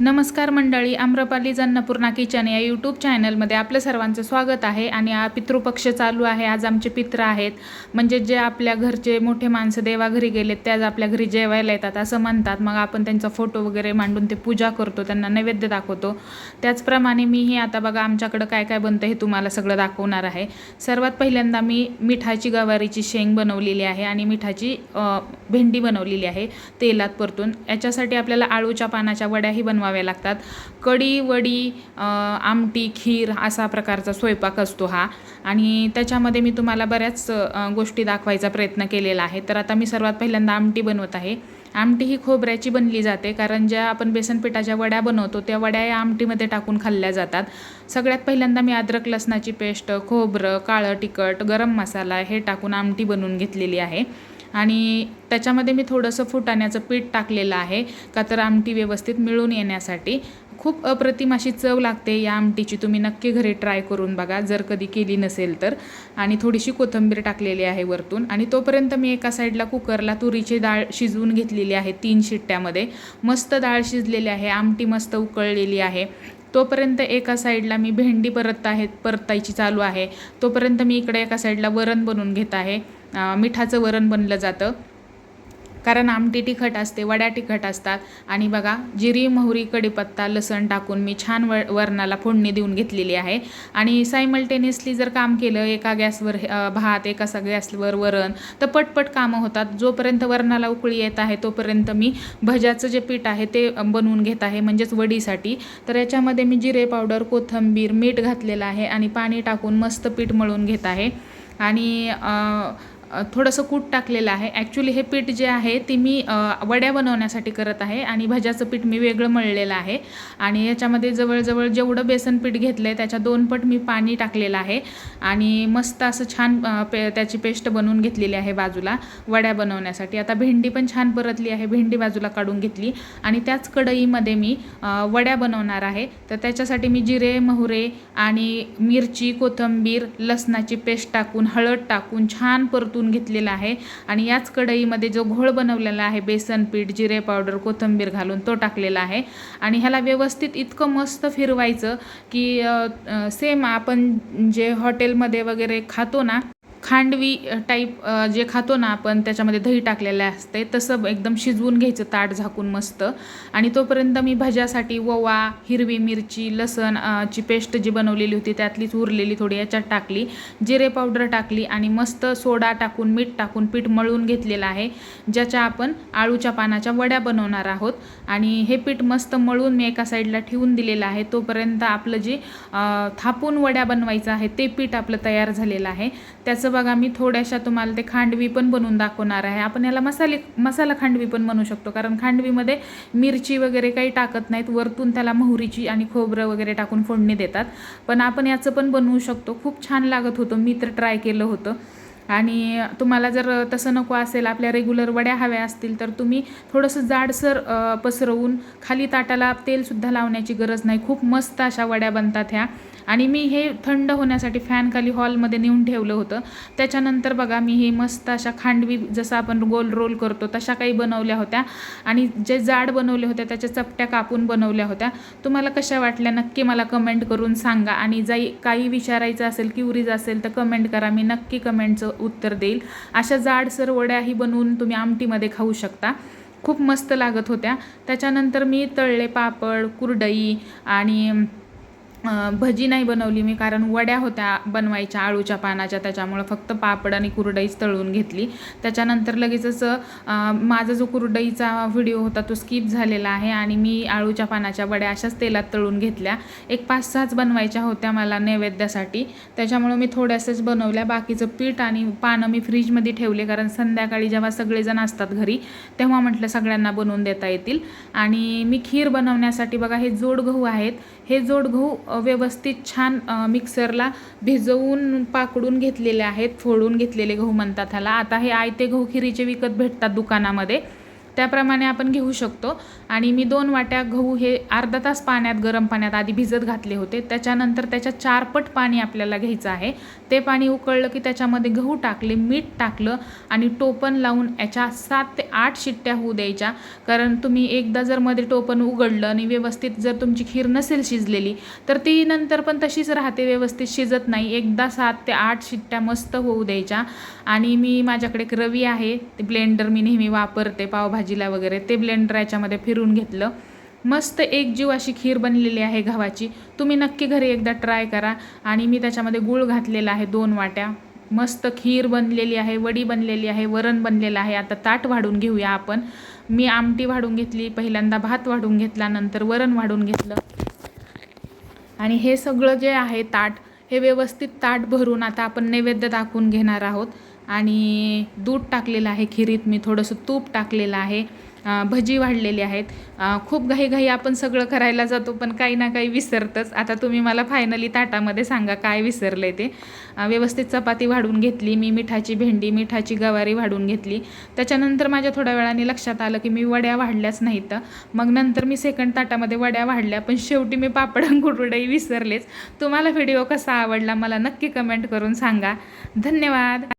नमस्कार मंडळी आम्रपाली जन्नपूर्णा किचन या यूट्यूब चॅनलमध्ये आपलं सर्वांचं स्वागत आहे आणि पितृपक्ष चालू आहे. आज आमचे पित्र आहेत. म्हणजे जे आपल्या घरचे मोठे माणसं देवाघरी गेलेत ते आज आपल्या घरी जेवायला येतात असं म्हणतात. मग आपण त्यांचा फोटो वगैरे मांडून ते पूजा करतो त्यांना नैवेद्य दाखवतो. त्याचप्रमाणे मीही आता बघा आमच्याकडं काय काय बनतं हे तुम्हाला सगळं दाखवणार आहे. सर्वात पहिल्यांदा मी मिठाची गवारीची शेंग बनवलेली आहे आणि मिठाची भेंडी बनवलेली आहे तेलात परतून. याच्यासाठी आपल्याला आळूच्या पानाच्या वड्याही बनवाव्या लागतात. कढी वडी आमटी खीर असा प्रकारचा स्वयंपाक असतो हा. आणि त्याच्यामध्ये मी तुम्हाला बऱ्याच गोष्टी दाखवायचा प्रयत्न केलेला आहे. तर आता मी सर्वात पहिल्यांदा आमटी बनवत आहे. आमटी ही खोबऱ्याची बनली जाते कारण ज्या आपण बेसन पिठाच्या वड्या बनवतो त्या वड्या या आमटीमध्ये टाकून खाल्ल्या जातात. सगळ्यात पहिल्यांदा मी अद्रक लसणाची पेस्ट खोबरं काळं तिखट गरम मसाला हे टाकून आमटी बनवून घेतलेली आहे. आणि त्याच्यामध्ये मी थोडंसं फुटाण्याचं पीठ टाकलेलं आहे का तर आमटी व्यवस्थित मिळून येण्यासाठी. खूप अप्रतिम अशी चव लागते या आमटीची तुम्ही नक्की घरी ट्राय करून बघा जर कधी केली नसेल तर. आणि थोडीशी कोथिंबीर टाकलेली आहे वरतून. आणि तोपर्यंत मी एका साईडला कुकरला तुरीची डाळ शिजवून घेतलेली आहे तीन शिट्ट्यामध्ये. मस्त डाळ शिजलेली आहे आमटी मस्त उकळलेली आहे. तोपर्यंत एका साईडला मी भेंडी परत आहे परतायची चालू आहे. तोपर्यंत मी इकडे एका साईडला वरण बनवून घेत आहे. मिठाचं वरण बनलं जातं. कारण आमटी तिखट असते वड्या तिखट असतात. आणि बघा जिरी मोहरी कडीपत्ता लसण टाकून मी छान व वरणाला फोडणी देऊन घेतलेली आहे. आणि सायमल्टेनियसली जर काम केलं एका गॅसवर भात एका सा गॅसवर वरण तर पटपट कामं होतात. जोपर्यंत वरणाला उकळी येत आहे तोपर्यंत मी भज्याचं जे पीठ आहे ते बनवून घेत आहे म्हणजेच वडीसाठी. तर याच्यामध्ये मी जिरे पावडर कोथिंबीर मीठ घातलेलं आहे आणि पाणी टाकून मस्त पीठ मळून घेत आहे. आणि थोडंसं कूट टाकलेलं आहे. ॲक्च्युली हे पीठ जे आहे ते मी वड्या बनवण्यासाठी करत आहे आणि भज्याचं पीठ मी वेगळं मळलेलं आहे. आणि याच्यामध्ये जवळजवळ जेवढं बेसन पीठ घेतलं आहे त्याच्या दोन पट मी पाणी टाकलेलं आहे. आणि मस्त असं छान पे त्याची पेस्ट बनवून घेतलेली आहे बाजूला वड्या बनवण्यासाठी. आता भेंडी पण छान परतली आहे भेंडी बाजूला काढून घेतली. आणि त्याच कढईमध्ये मी वड्या बनवणार आहे. तर त्याच्यासाठी मी जिरे मोहरे आणि मिरची कोथिंबीर लसणाची पेस्ट टाकून हळद टाकून छान परतून घेतलेला आहे. आणि याच कढईमध्ये जो घोळ बनवलेला आहे बेसन पीठ जिरे पावडर कोथिंबीर घालून तो टाकलेला आहे. आणि ह्याला व्यवस्थित इतकं मस्त फिरवायचं की सेम आपण जे हॉटेलमध्ये वगैरे खातो ना खांडवी टाईप जे खातो ना आपण त्याच्यामध्ये दही टाकलेलं असते. तसं एकदम शिजवून घ्यायचं ताट झाकून मस्त. आणि तोपर्यंत मी भज्यासाठी ओवा हिरवी मिरची लसण ची पेस्ट जी बनवलेली होती त्यातलीच उरलेली थोडी याच्यात टाकली. जिरे पावडर टाकली आणि मस्त सोडा टाकून मीठ टाकून पीठ मळून घेतलेलं आहे ज्याच्या आपण आळूच्या पानाच्या वड्या बनवणार आहोत. आणि हे पीठ मस्त मळून मी एका साईडला ठेवून दिलेलं आहे. तोपर्यंत आपलं जे थापून वड्या बनवायचं आहे ते पीठ आपलं तयार झालेलं आहे. त्याचं बघा मी थोड्याशा तुम्हाला ते खांडवी पण बनवून दाखवणार आहे. आपण याला मसाले मसाला खांडवी पण म्हणू शकतो कारण खांडवीमध्ये मिरची वगैरे काही टाकत नाहीत. वरतून त्याला मोहरीची आणि खोबरं वगैरे टाकून फोडणी देतात. पण आपण याचं पण बनवू शकतो. खूप छान लागत होतं. मी तर ट्राय केलं होतं. आणि तुम्हाला जर तसं नको असेल आपल्या रेग्युलर वड्या हव्या असतील तर तुम्ही थोडंसं जाडसर पसरवून खाली ताटाला तेलसुद्धा लावण्याची गरज नाही. खूप मस्त अशा वड्या बनतात ह्या. आणि मी हे थंड होण्यासाठी फॅनखाली हॉलमध्ये नेऊन ठेवलं होतं. त्याच्यानंतर बघा मी हे मस्त अशा खांडवी जसं आपण गोल रोल करतो तशा काही बनवल्या होत्या. आणि जे जाड बनवले होत्या त्याच्या चपट्या कापून बनवल्या होत्या. तुम्हाला कशा वाटल्या नक्की मला कमेंट करून सांगा. आणि जाई काही विचारायचं असेल क्युरीज असेल तर कमेंट करा. मी नक्की कमेंटचं उत्तर देईल. अशा जाडसर वड्याही बनवून तुम्ही आमटीमध्ये खाऊ शकता. खूप मस्त लागत होत्या. त्याच्यानंतर मी तळले पापड कुरडई आणि भजी नाही बनवली मी कारण वड्या होत्या बनवायच्या आळूच्या पानाच्या त्याच्यामुळं फक्त पापड आणि कुरडईच तळून घेतली. त्याच्यानंतर लगेचच माझा जो कुरडईचा व्हिडिओ होता तो स्किप झालेला आहे आणि मी आळूच्या पानाच्या वड्या अशाच तेलात तळून घेतल्या. एक पाच सहाच बनवायच्या होत्या मला नैवेद्यासाठी. त्याच्यामुळं मी थोड्याशाच बनवल्या. बाकीचं पीठ आणि पानं मी फ्रीजमध्ये ठेवले कारण संध्याकाळी जेव्हा सगळेजण असतात घरी तेव्हा म्हटलं सगळ्यांना बनवून देता येतील. आणि मी खीर बनवण्यासाठी बघा हे जोड गहू आहेत. हे जोड गहू व्यवस्थित छान मिक्सरला भिजवून पाकडून घेतलेले आहेत फोडून घेतलेले गहू म्हणतात ह्याला. आता हे आयते गहू खिरीचे विकत भेटतात दुकानामध्ये. त्याप्रमाणे आपण घेऊ शकतो. आणि मी दोन वाट्या गहू हे अर्धा तास पाण्यात गरम पाण्यात आधी भिजत घातले होते. त्याच्यानंतर त्याच्या चारपट पाणी आपल्याला घ्यायचं आहे. ते पाणी उकळलं की त्याच्यामध्ये गहू टाकले मीठ टाकलं आणि टोपण लावून याच्या सात ते आठ शिट्ट्या होऊ द्यायच्या. कारण तुम्ही एकदा जर मध्ये टोपण उघडलं आणि व्यवस्थित जर तुमची खीर नसेल शिजलेली तर ती नंतर पण तशीच राहते व्यवस्थित शिजत नाही. एकदा सात ते आठ शिट्ट्या मस्त होऊ द्यायच्या. आणि मी माझ्याकडे एक रवी आहे ते ब्लेंडर मी नेहमी वापरते पावभाजी भाजीला वगैरे ते ब्लेंडर याच्यामध्ये फिरून घेतलं. मस्त एक जीव अशी खीर बनलेली आहे गव्हाची. तुम्ही नक्की घरी एकदा ट्राय करा. आणि मी त्याच्यामध्ये गूळ घातलेला आहे दोन वाट्या. मस्त खीर बनलेली आहे वडी बनलेली आहे वरण बनलेलं आहे. आता ताट वाढून घेऊया आपण. मी आमटी वाढून घेतली पहिल्यांदा भात वाढून घेतला नंतर वरण वाढून घेतलं. आणि हे सगळं जे आहे ताट हे व्यवस्थित ताट भरून आता आपण नैवेद्य दाखवून घेणार आहोत. आणि दूध टाकलेलं आहे खिरीत मी थोडंसं तूप टाकलेलं आहे भजी वाढलेली आहेत. खूप घाईघाई आपण सगळं करायला जातो पण काही ना काही विसरतंच. आता तुम्ही मला फायनली ताटामध्ये सांगा काय विसरलं ते. व्यवस्थित चपाती वाढून घेतली मी मिठाची भेंडी मिठाची गवारी वाढून घेतली. त्याच्यानंतर माझ्या थोड्या वेळाने लक्षात आलं की मी वड्या वाढल्याच नाहीत. मग नंतर मी सेकंड ताटामध्ये वड्या वाढल्या पण शेवटी मी पापड कुटुडही विसरलेच. तुम्हाला व्हिडिओ कसा आवडला मला नक्की कमेंट करून सांगा. धन्यवाद!